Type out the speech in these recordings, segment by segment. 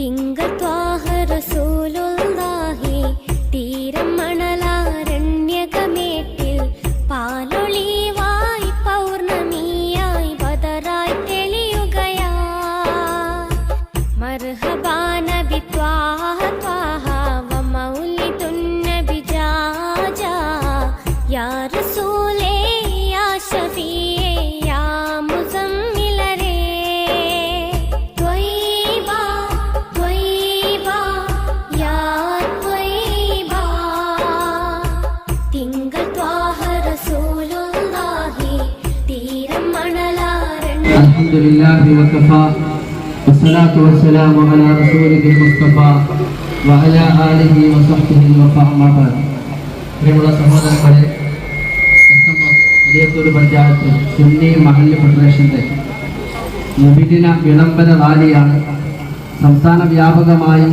തിങ്കത്വാഹ റസൂലുള്ളാഹി الحمد لله وكفى والصلاة والسلام على رسوله المصطفى وعلى آله وصحبه وفاء ما بعد പ്രിയമുള്ള സഹോദരങ്ങളെ വലിയത്തൂർ പഞ്ചായത്ത് സുന്നി മഹല്ല് ഫെഡറേഷന്റെ മുബിദിന വിളംബര റാലിയാണ് സംസ്ഥാന വ്യാപകമായി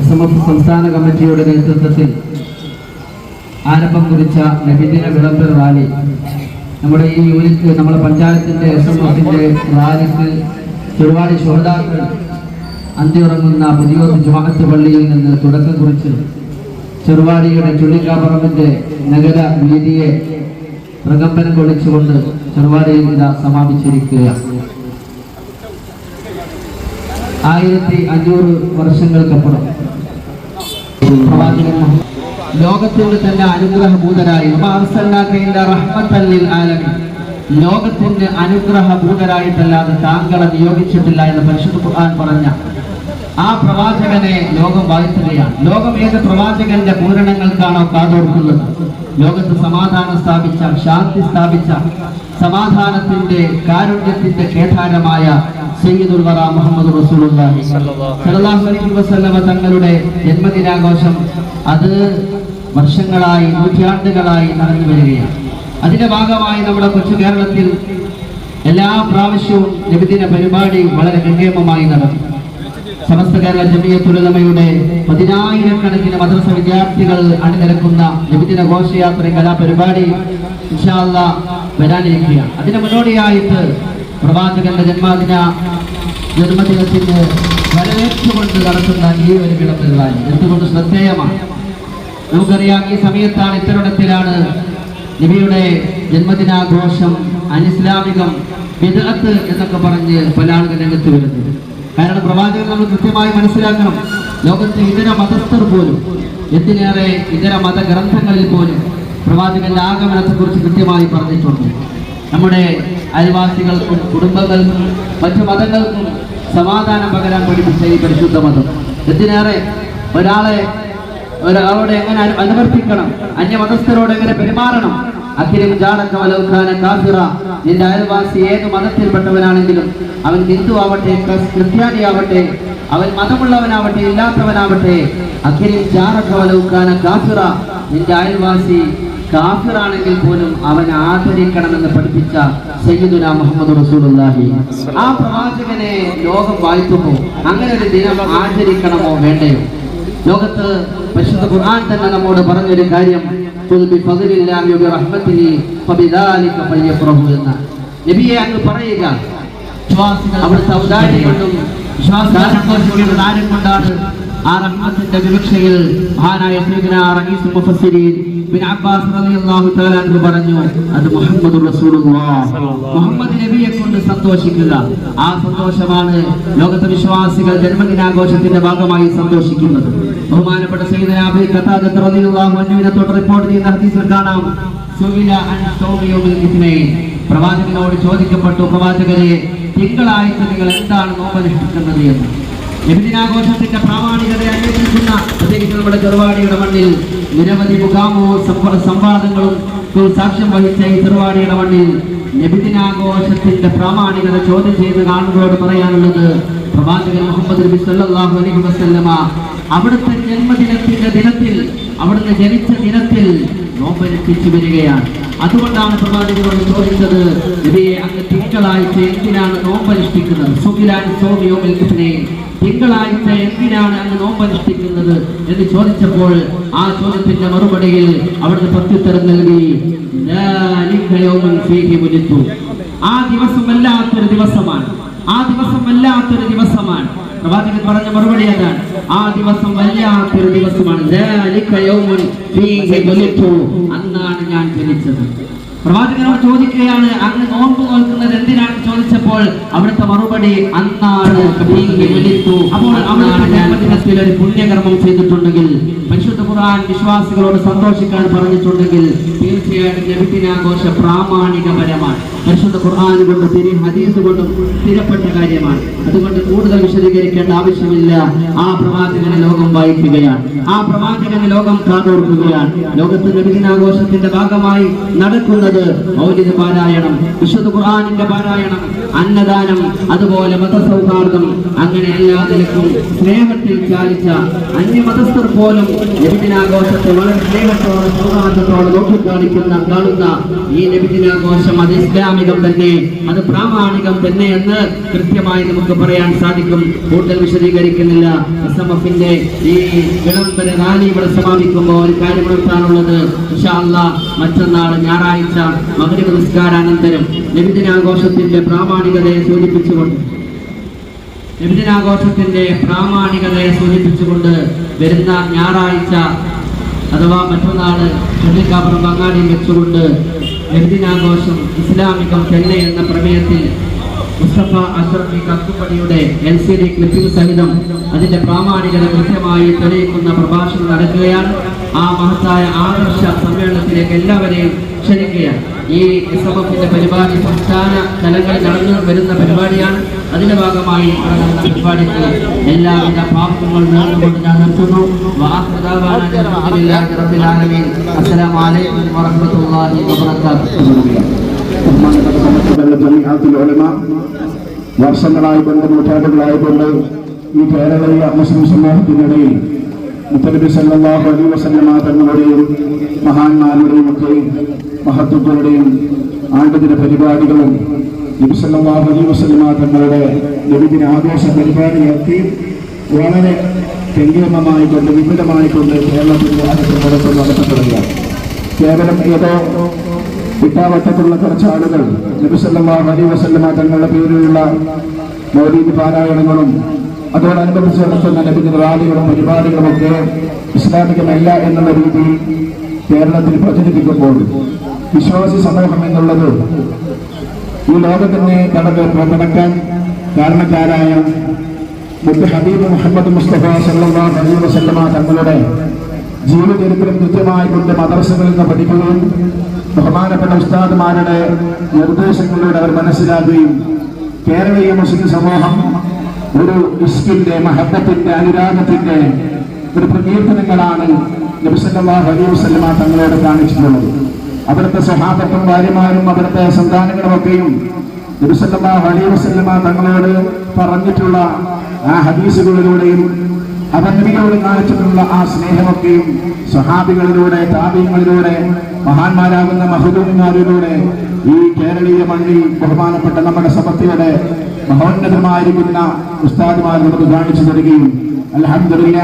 എസ് എം എഫ് സംസ്ഥാന കമ്മിറ്റിയുടെ നേതൃത്വത്തിൽ ആരംഭം കുറിച്ച നബിദിന വിളംബര റാലി നമ്മുടെ ഈ യൂണിറ്റ് നമ്മുടെ പഞ്ചായത്തിന്റെ എസ് എം എഫിന്റെ റാലിക്ക് ഒരുപാട് ശ്രോതാക്കൾ അന്തിയുറങ്ങുന്ന പുതിയോത്ത് ജുമാഅത്ത് പള്ളിയിൽ നിന്ന് തുടക്കം കുറിച്ച് ചെറുവാടിയുടെ ചുള്ളിക്കാപ്പറമ്പിന്റെ നഗര വീതിയെ പ്രകമ്പനം കൊള്ളിച്ചുകൊണ്ട് ചെറുവാടിയിൽ ഇതാ സമാപിച്ചിരിക്കുകയാണ്. ആയിരത്തി അഞ്ഞൂറ് വർഷങ്ങൾക്കപ്പുറം. ലോകത്തിന്റെ തന്നെ അനുഗ്രഹഭൂതരായി. ലോകത്തിന്റെ അനുഗ്രഹഭൂതരായിട്ടല്ലാതെ താങ്കളെ നിയോഗിച്ചിട്ടില്ല എന്ന് പരിശുദ്ധ ഖുർആൻ പറഞ്ഞ ആ പ്രവാചകനെ ലോകം വാഴ്ത്തുകയാണ് ലോകം ഏത് പ്രവാചകന്റെ പൂരണങ്ങൾക്കാണോ കാതോർക്കുന്നത്? ലോകത്ത് സമാധാനം സ്ഥാപിച്ച ശാന്തി സ്ഥാപിച്ച സമാധാനത്തിന്റെ കാരുണ്യത്തിന്റെ കേദാരമായ സയ്യിദുൽ വറ മുഹമ്മദ് റസൂലുള്ളാഹി. സ്വല്ലല്ലാഹു അലൈഹി വസല്ലമ തങ്ങളുടെ ജന്മദിനാഘോഷം അത് വർഷങ്ങളായി നൂറ്റാണ്ടുകളായി നടന്നു വരികയാണ്. അതിന്റെ ഭാഗമായി നമ്മുടെ കൊച്ചു കേരളത്തിൽ എല്ലാ പ്രാവശ്യവും നബിദിന പരിപാടി വളരെ ഗംഗേമമായി നടന്നു. സമസ്ത കേരള ജമിയത്തുലമയുടെ പതിനായിരക്കണക്കിന് മദ്രസ വിദ്യാർത്ഥികൾ അണിനിരക്കുന്ന നബിദിന ഘോഷയാത്ര കലാപരിപാടി ഇൻഷാല്ല വരാനിരിക്കുകയാണ്. അതിന് മുന്നോടിയായിട്ട് പ്രവാചകന്റെ ജന്മദിന ജന്മദിനത്തിന് വരവേറ്റുകൊണ്ട് നടത്തുന്ന ഈ ഒരു വിളംബരവാരി എന്തുകൊണ്ട് ശ്രദ്ധേയമാണ്? നമുക്കറിയാം ഈ സമയത്താണ് ഇത്തരത്തിലാണ് നബിയുടെ ജന്മദിനാഘോഷം അനിസ്ലാമികം വിദഗത്ത് എന്നൊക്കെ പറഞ്ഞ് പല ആളുകൾ രംഗത്ത് വരുന്നത്. കാരണം പ്രവാചകൻ നമ്മൾ കൃത്യമായി മനസ്സിലാക്കണം. ലോകത്തെ ഇതര മതസ്ഥർ പോലും എന്തിനേറെ ഇതര മതഗ്രന്ഥങ്ങളിൽ പോലും പ്രവാചകന്റെ ആഗമനത്തെക്കുറിച്ച് കൃത്യമായി പറഞ്ഞിട്ടുണ്ട്. നമ്മുടെ അയൽവാസികൾക്കും കുടുംബങ്ങൾക്കും മറ്റു മതങ്ങൾക്കും സമാധാനം പകരാൻ പഠിപ്പിച്ച ഈ പരിശുദ്ധ മതം. എന്തിനേറെ ഒരാളെ ഒരാളോട് എങ്ങനെ അനു- അനുവർത്തിക്കണം? അന്യമതസ്ഥരോട് എങ്ങനെ പെരുമാറണം? അഖിലും ജാടക്കവലോഖാന കാഫിറ. നിന്റെ അയൽവാസി ഏത് മതത്തിൽപ്പെട്ടവനാണെങ്കിലും അവൻ ഹിന്ദു ആവട്ടെ ക്രിസ്ത്യാനി ആവട്ടെ അവൻ മതമുള്ളവനാവട്ടെ ഇല്ലാത്തവനാവട്ടെ അഖിലും ജാടക്കവലോഖാന കാഫിറ. നിന്റെ അയൽവാസി കാഫിറാണെങ്കിൽ പോലും അവൻ ആദരിക്കണമെന്ന് പഠിപ്പിച്ച സയ്യിദുന മുഹമ്മദ് റസൂലുള്ളാഹി. ആ പ്രവാചകനെ ലോകം വായിക്കുമോ അങ്ങനെ ഒരു ദിനം ആചരിക്കണമോ വേണ്ടയോ? ലോകത്ത് പരിശുദ്ധ ഖുർആൻ തന്നെ നമ്മോട് പറഞ്ഞൊരു കാര്യം. എന്ന. നബിയെ അങ്ങ് പറയുക. വിശ്വാസികൾ അവിടുത്തെ ഔദാര്യം കൊണ്ടും ആരും കൊണ്ടാണ് ആ റഹ്മത്തിന്റെ വിവക്ഷയിൽ മഹാനായ റഹീസ് മുഫസ്സിരീൻ ബിൻ അബ്ബാസ് റളിയല്ലാഹു തആല പറഞ്ഞു അത് മുഹമ്മദ് റസൂലുള്ളാഹ് മുഹമ്മദ് നബിയെ കൊണ്ട് സന്തോഷിക്കുക. ആ സന്തോഷമാണ് ലോകത്തെ വിശ്വാസികൾ ജന്മദിനാഘോഷത്തിന്റെ ഭാഗമായി സന്തോഷിക്കുന്നത്. ബഹുമാനപ്പെട്ട സയ്യിദുന അബീ ഖത്താദ റളിയല്ലാഹു അൻഹുവിനെ തൊട്ട് റിപ്പോർട്ട് ചെയ്യുന്ന ഹദീസിൽ കാണാം. സുഇല അൻ സൗമി യൗമിൽ ഇത്നൈൻ പ്രവാചകനോട് ചോദിക്കപ്പെട്ടു പ്രവാചകരെ തിങ്കളാഴ്ച നിങ്ങൾ എന്താണ് നോമ്പനുഷ്ഠിക്കുന്നത് എന്ന്. നബിദിനാഘോഷത്തിന്റെ പ്രാമാണികത അന്വേഷിക്കുന്ന പ്രത്യേകിച്ച് നമ്മുടെ ചെറുവാടിയുടെ മണ്ണിൽ നിരവധി മുഖാമോ സംവ- സംവാദങ്ങളും സാക്ഷ്യം വഹിച്ച ഈ ചെറുവാടിയുടെ മണ്ണിൽ നബിദിനാഘോഷത്തിന്റെ പ്രാമാണികത ചോദ്യം ചെയ്ത് കാണുന്നതോട് പറയാനുള്ളത് പ്രവാചകൻ മുഹമ്മദ് നബി സല്ലല്ലാഹു അലൈഹി വസല്ലമ അവിടുത്തെ ജന്മദിനത്തിന്റെ ദിനത്തിൽ അവിടുന്ന് ജനിച്ച ദിനത്തിൽ നോമ്പനുഷ്ഠിച്ചു വരികയാണ്. അതുകൊണ്ടാണ് പ്രവാചകനോട് ചോദിച്ചത് നബിയെ അങ്ങ് തിങ്കളാഴ്ച എന്തിനാണ് നോമ്പനുഷ്ഠിക്കുന്നത്? സുഖിലാൻ സോമിയോമിൽ തിങ്കളാഴ്ച എന്തിനാണ് അങ്ങ് നോമ്പനുഷ്ഠിക്കുന്നത് എന്ന് ചോദിച്ചപ്പോൾ ആ ചോദ്യത്തിന്റെ മറുപടിയിൽ അവിടുന്ന് പ്രത്യുത്തരം നൽകി ആ ദിവസം വല്ലാത്തൊരു ദിവസമാണ്. ആ ദിവസം വല്ലാത്തൊരു ദിവസമാണ്. പ്രവാചകൻ പറഞ്ഞ മറുപടി അതാണ്. ആ ദിവസം വല്ലാത്തൊരു ദിവസമാണ്. അന്നാണ് ഞാൻ ജനിച്ചത്. പ്രവാചകനോട് ചോദിക്കുകയാണ് അങ്ങ് നോമ്പ് നോക്കുന്നത് എന്തിനാണ് ചോദിച്ചപ്പോൾ അവിടുത്തെ മറുപടി അന്നാണ്. അപ്പോൾ ഒരു പുണ്യകർമ്മം ചെയ്തിട്ടുണ്ടെങ്കിൽ പരിശുദ്ധ ഖുർആൻ വിശ്വാസികളോട് സന്തോഷിക്കാൻ പറഞ്ഞിട്ടുണ്ടെങ്കിൽ തീർച്ചയായിട്ടും നബിദിനാഘോഷ പ്രാമാണികപരമാണ് പരിശുദ്ധ ഖുർആൻ കൊണ്ട് തിരി ഹദീസ് കൊണ്ടും സ്ഥിരപ്പെട്ട കാര്യമാണ്. അതുകൊണ്ട് കൂടുതൽ വിശദീകരിക്കേണ്ട ആവശ്യമില്ല. ആ പ്രവാചകനെ ലോകം വായിക്കുകയാണ്. ആ പ്രവാചകനെ ലോകം കാതോർക്കുകയാണ്. ലോകത്ത് നബിദിനാഘോഷത്തിന്റെ ഭാഗമായി നടക്കുന്നത് മൗലിക പാരായണം വിശുദ്ധ ഖുർആാനിന്റെ പാരായണം അന്നദാനം അതുപോലെ മതസൗഹാർദ്ദം അങ്ങനെ എല്ലാ സ്നേഹത്തിൽ ചാലിച്ച അന്യമതസ്ഥർ പോലും നബിദിനാഘോഷത്തെ വളരെ സ്നേഹത്തോടെ സൗഹാർദ്ദത്തോടെ നോക്കിക്കാണിക്കുന്ന കാണുന്ന ഈ നബിദിനാഘോഷം അത് ഇസ്ലാമികം തന്നെ. അത് പ്രാമാണികം തന്നെ എന്ന് കൃത്യമായി നമുക്ക് പറയാൻ സാധിക്കും. കൂടുതൽ വിശദീകരിക്കുന്നില്ല. എസ് ഈ വിളംബര റാലി ഇവിടെ സമാപിക്കുമ്പോൾ ഒരു കാര്യം ഉണർത്താനുള്ളത് മറ്റന്നാൾ ഞായറാഴ്ച മകരവ് നിസ്കാരാനന്തരം നബിദിനാഘോഷത്തിന്റെ പ്രാമാണികതയെ സൂചിപ്പിച്ചുകൊണ്ട് നബിദിനാഘോഷത്തിന്റെ പ്രാമാണികതയെ സൂചിപ്പിച്ചുകൊണ്ട് വരുന്ന ഞായറാഴ്ച അഥവാ മറ്റന്നാൾ ചുള്ളിക്കാപ്പുറം ബംഗാളിയിൽ വെച്ചുകൊണ്ട് നബിദിനാഘോഷം ഇസ്ലാമികം തന്നെ എന്ന പ്രമേയത്തിൽ മുസ്തഫ അഷറഫി കത്തുപ്പടിയുടെ എൽ സി ഡി ക്ലിപ്പിംഗ് സഹിതം അതിന്റെ പ്രാമാണികത കൃത്യമായി തെളിയിക്കുന്ന പ്രഭാഷണം നടക്കുകയാണ്. ആ മഹത്തായ ആദർശ സമ്മേളനത്തിലേക്ക് എല്ലാവരെയും ക്ഷണിക്കുകയാണ്. ഈ എസ് എഫ് എഫിന്റെ പരിപാടി സംസ്ഥാന തലങ്ങളിൽ നടന്നു വരുന്ന പരിപാടിയാണ്. അതിന്റെ ഭാഗമായി പരിപാടിക്ക് എല്ലാവിധ പാപങ്ങൾ നേർന്നുകൊണ്ട് ഞാൻ നിർത്തുന്നു. വാഹൃദാവാന അൽഹംദുലില്ലാഹി റബ്ബിൽ ആലമീൻ അസ്സലാമു അലൈക്കും വറഹ്മത്തുള്ളാഹി വബറകാതുഹു. വർഷങ്ങളായി കൊണ്ട് നൂറ്റാണ്ടുകളായിക്കൊണ്ട് ഈ കേരളീയ മുസ്ലിം സമൂഹത്തിനിടയിൽ മുത്തലബി സല്ലല്ലാഹു അലൈഹി വസല്ലമ തങ്ങളുടെയും മഹാന്മാരുടെയും ഒക്കെ മഹത്വങ്ങളുടെയും ആണ്ടുദിന പരിപാടികളും നബി സല്ലല്ലാഹു അലൈഹി വസല്ലമ തങ്ങളുടെ നബിദിന ആഘോഷ പരിപാടിയൊക്കെ വളരെ ഗംഭീരമായിക്കൊണ്ട് വിപുലമായിക്കൊണ്ട് കേരളത്തിന്റെ അകത്ത് നടത്തപ്പെടുകയാണ്. കേവലം ഏതോ ഇട്ടാവട്ടത്തുള്ള കുറച്ച് ആളുകൾ നബിസല്ലാഹു അലൈ വസല്ലമ തങ്ങളുടെ പേരിലുള്ള മൗലീദ് പാരായണങ്ങളും അതോടനുബന്ധിച്ച് നടത്തുന്ന നബിദിന റാലികളും പരിപാടികളുമൊക്കെ ഇസ്ലാമികമല്ല എന്നുള്ള രീതിയിൽ കേരളത്തിൽ പ്രചരിപ്പിക്കുമ്പോൾ വിശ്വാസി സമൂഹം എന്നുള്ളത് ഈ ലോകത്തിനെ കടക്ക് പുറത്തിറക്കാൻ കാരണക്കാരായ മുത്ത് ഹബീബ് മുഹമ്മദ് മുസ്തഫ സല്ലാ അലൈഹി വസല്ലമ തങ്ങളുടെ ജീവചരിത്രം കൃത്യമായി കൊണ്ട് മദ്രസകളിൽ നിന്ന് പഠിക്കുകയും ബഹുമാനപ്പെട്ട ഉസ്താദുമാരുടെ നിർദ്ദേശങ്ങളിലൂടെ അവർ മനസ്സിലാക്കുകയും കേരളീയ മുസ്ലിം സമൂഹം ഒരു ഇസ്കിന്റെ മഹബത്തിന്റെ അനുരാഗത്തിന്റെ ഒരു പ്രകീർത്തനങ്ങളാണ് നബിസല്ലാ അലൈഹി വസല്ലമ തങ്ങളോട് കാണിച്ചിട്ടുള്ളത്. അവിടുത്തെ സഹാബത്തും ഭാര്യമാരും അവിടുത്തെ സന്താനങ്ങളുമൊക്കെയും ഒക്കെയും തങ്ങളോട് പറഞ്ഞിട്ടുള്ള ആ ഹദീസുകളിലൂടെയും അവനബിയോട് കാണിച്ചിട്ടുള്ള ആ സ്നേഹമൊക്കെയും സഹാബികളിലൂടെ താപീയങ്ങളിലൂടെ മഹാന്മാരാകുന്ന മഹദൂന്മാരിലൂടെ ഈ കേരളീയ മണ്ണിൽ ബഹുമാനപ്പെട്ട നമ്മുടെ സഭത്തിയുടെ മഹോന്നതമായിരിക്കുന്ന ഉസ്താദുമാർ നമുക്ക് കാണിച്ചു തരികയും അലഹമില്ല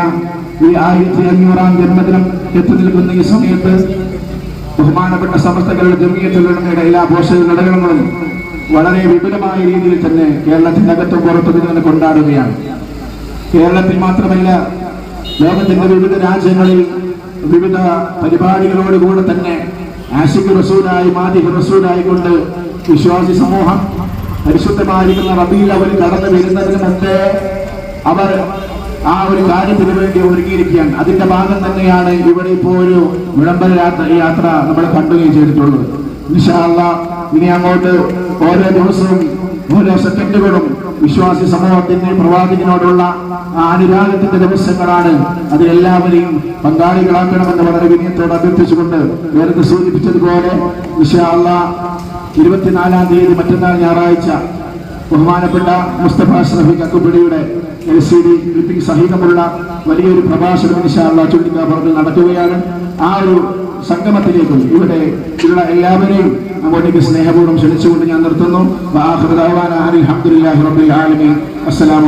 ഈ ആയിരത്തി അഞ്ഞൂറാം ജന്മദിനം എത്തി നിൽക്കുന്ന ഈ സമയത്ത് ബഹുമാനപ്പെട്ട സമസ്തകളുടെ ജമീയത്തുകളുടെ എല്ലാ പോഷക ഘടകങ്ങളും വളരെ വിപുലമായ രീതിയിൽ തന്നെ കേരളത്തിന്റെ അകത്തും പുറത്തും നിന്ന് കൊണ്ടാടുകയാണ്. കേരളത്തിൽ മാത്രമല്ല ലോകത്തിന്റെ വിവിധ രാജ്യങ്ങളിൽ വിവിധ പരിപാടികളോടുകൂടെ തന്നെ ആഷിഖ് റസൂലായി മാതിഹ് റസൂലായി കൊണ്ട് വിശ്വാസി സമൂഹം പരിശുദ്ധമായിരിക്കുന്ന റബിയിൽ അവർ കടന്നു വരുന്നതിന് മുമ്പേ അവർ ആ ഒരു കാര്യത്തിന് വേണ്ടി ഒരുങ്ങിയിരിക്കുകയാണ്. അതിന്റെ ഭാഗം തന്നെയാണ് ഇവിടെ ഇപ്പോൾ ഒരു വിളംബര യാത്ര നമ്മൾ കണ്ടുകയും ചെയ്തിട്ടുള്ളത്. അല്ലാഹ് ഇനി അങ്ങോട്ട് ഓരോ ദിവസവും ഓരോ സെക്കൻഡുകളും വിശ്വാസി സമൂഹത്തിന്റെ പ്രവാചകനോടുള്ള അനുരാഗത്തിന്റെ ദിവസങ്ങളാണ്. അത് എല്ലാവരെയും പങ്കാളികളാക്കണമെന്ന് വളരെ വിനയത്തോട് അഭ്യർത്ഥിച്ചുകൊണ്ട് നേരത്തെ സൂചിപ്പിച്ചതുപോലെ വിശാല ഇരുപത്തിനാലാം തീയതി മറ്റന്നാൾ ഞായറാഴ്ച ബഹുമാനപ്പെട്ട മുസ്തഫ ഷറഫി കക്കുപിടിയുടെ എൽ കൃത്യ സഹിതമുള്ള വലിയൊരു പ്രഭാഷണം വിശാല ചുള്ളിക്കാപ്പുറത്തിൽ നടക്കുകയാണ് ആ ഒരു സംഗമത്തിലേക്കും ഇവിടെ ഉള്ള എല്ലാവരെയും അങ്ങോട്ടേക്ക് സ്നേഹപൂർവം ക്ഷണിച്ചുകൊണ്ട് ഞാൻ നിർത്തുന്നു. അസ്സലാമു